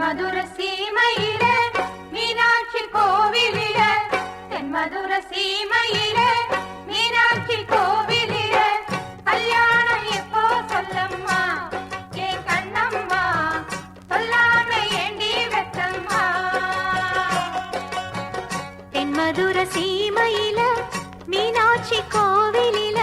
தென்மதுர சீமையில மீனாட்சி கோவிலில. தென்மதுர சீமையில மீனாட்சி கோவிலில. கல்யாணம் எப்போ சொல்லம்மா? ஏ கண்ணம்மா சொல்லாம ஏண்டி வெத்தம்மா தென்மதுர சீமையில மீனாட்சி கோவிலில.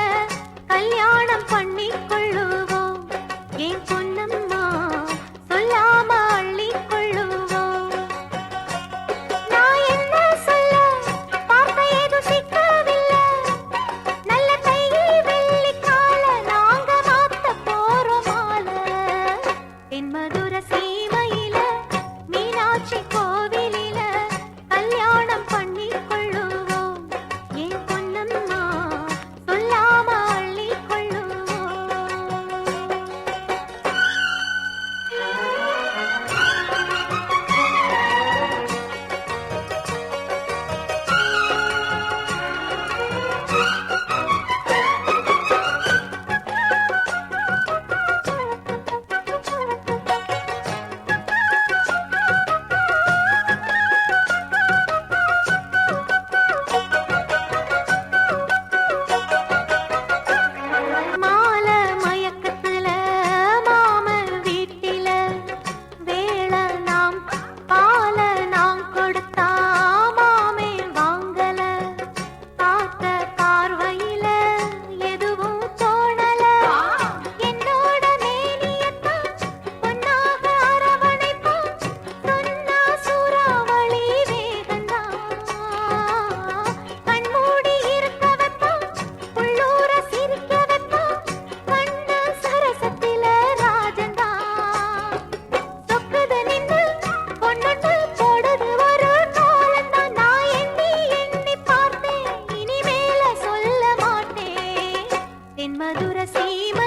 మధుర సీమ